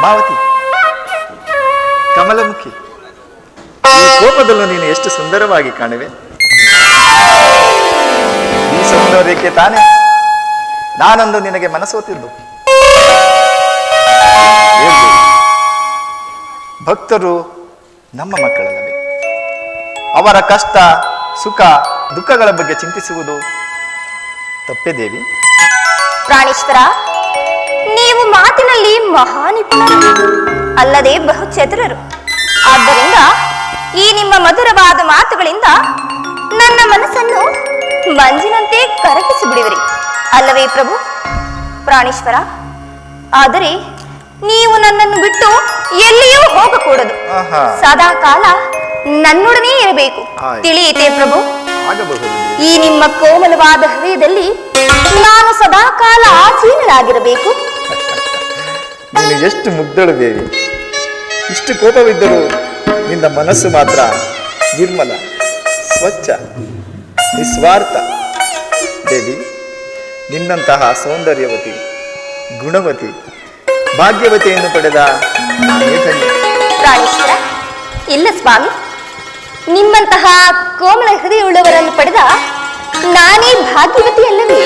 ಪದ್ಮಾವತಿ ಕಮಲಮುಖಿ, ಈ ಕೋಪದಲ್ಲೂ ನೀನು ಎಷ್ಟು ಸುಂದರವಾಗಿ ಕಾಣುವೆ? ಈ ಸೌಂದರ್ಯಕ್ಕೆ ತಾನೇ? ನಾನೊಂದು ನಿನಗೆ ಮನಸೋತಿದ್ದು ಭಕ್ತರು ನಮ್ಮ ಮಕ್ಕಳಲ್ಲವೇ. ಅವರ ಕಷ್ಟ, ಸುಖ, ದುಃಖಗಳ ಬಗ್ಗೆ ಚಿಂತಿಸುವುದು ತಪ್ಪೇ ದೇವಿ. ಪ್ರಾಣೇಶ್ವರ ನೀವು ಮಾತಿನಲ್ಲಿ ಮಹಾನಿಪುಣರು. ಅಲ್ಲದೆ ಬಹು ಚತುರರು. ಆದ್ದರಿಂದ ಈ ನಿಮ್ಮ ಮಧುರವಾದ ಮಾತುಗಳಿಂದ ನನ್ನ ಮನಸ್ಸನ್ನು ಮಂಜಿನಂತೆ ಕರಗಿಸಿ ಬಿಡುವಿರಿ. ಅಲ್ಲವೇ ಪ್ರಭು? ಪ್ರಾಣೇಶ್ವರ ಆದರೆ ನೀವು ನನ್ನನ್ನು ಬಿಟ್ಟು ಎಲ್ಲಿಯೂ ಹೋಗಕೂಡದು. ಸದಾ ಕಾಲ ನನ್ನೊಡನೆ ಇರಬೇಕು. ತಿಳಿಯಿತೆ ಪ್ರಭು? ಈ ನಿಮ್ಮ ಕೋಮಲವಾದ ಹೃದಯದಲ್ಲಿ ನಾನು ಸದಾ ಕಾಲ ಆಸೀನರಾಗಿರಬೇಕು ನೀನು ಎಷ್ಟು ಮುಗ್ಧಳು ದೇವಿ ಇಷ್ಟು ಕೋಪವಿದ್ದರೂ ನಿನ್ನ ಮನಸ್ಸು ಮಾತ್ರ ನಿರ್ಮಲ, ಸ್ವಚ್ಛ, ನಿಸ್ವಾರ್ಥ. ದೇವಿ, ನಿನ್ನಂತಹ ಸೌಂದರ್ಯವತಿ, ಗುಣವತಿ, ಭಾಗ್ಯವತಿಯನ್ನು ಪಡೆದ ಇಲ್ಲ ಸ್ವಾಮಿ. ನಿಮ್ಮಂತಹ ಕೋಮಲ ಹೃದಯವುಳ್ಳವರನ್ನು ಪಡೆದ ನಾನೇ ಭಾಗ್ಯವತಿ ಅಲ್ಲವೇ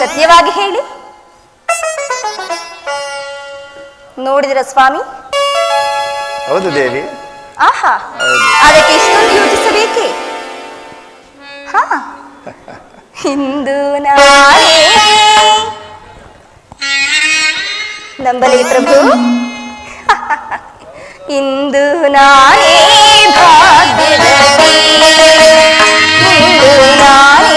ಸತ್ಯವಾಗಿ ಹೇಳಿ. ನೋಡಿದಿರ ಸ್ವಾಮಿ? ಹೌದು ದೇವಿ. ಆಹಾ ಅದಕ್ಕೆ ಇಷ್ಟೊಂದು ಯೋಚಿಸಬೇಕೆ? ಹಾ ಇಂದು ನಾನೇ ನಂಬಲಿ ಪ್ರಭು. ಇಂದು ನಾನೇ ಭಾಗ್ಯ ಇಂದು ನಾನೇ